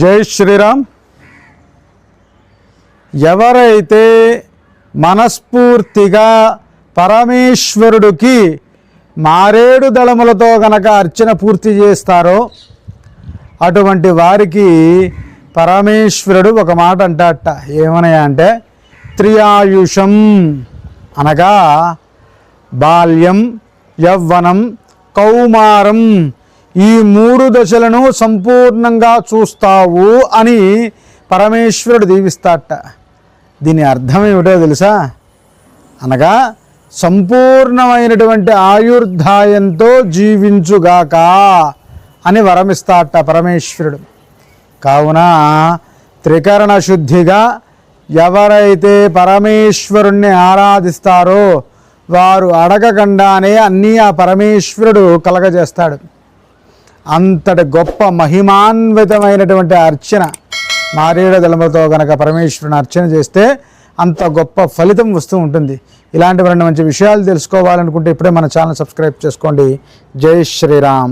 జై శ్రీరామ్. ఎవరైతే మనస్ఫూర్తిగా పరమేశ్వరుడికి మారేడు దళములతో గనక అర్చన పూర్తి చేస్తారో అటువంటి వారికి పరమేశ్వరుడు ఒక మాట అంటాట ఏమనయా అంటే త్రియాయుషం అనగా బాల్యం యవ్వనం కౌమారం. ఈ మూడు దశలను సంపూర్ణంగా చూస్తావు అని పరమేశ్వరుడు దీవిస్తాట దీని అర్థం ఏమిటో తెలుసా? అనగా సంపూర్ణమైనటువంటి ఆయుర్ధాయంతో జీవించుగాక అని వరమిస్తాట పరమేశ్వరుడు. కావున త్రికరణ శుద్ధిగా ఎవరైతే పరమేశ్వరుణ్ణి ఆరాధిస్తారో వారు అడగకుండానే అన్నీ ఆ పరమేశ్వరుడు కలగజేస్తాడు. అంతటి గొప్ప మహిమాన్వితమైనటువంటి అర్చన మారేడు దళములతో గనక పరమేశ్వరుని అర్చన చేస్తే అంత గొప్ప ఫలితం వస్తూ ఉంటుంది. ఇలాంటి మంచి విషయాలు తెలుసుకోవాలనుకుంటే ఇప్పుడే మన ఛానల్ సబ్స్క్రైబ్ చేసుకోండి. జై శ్రీరామ్.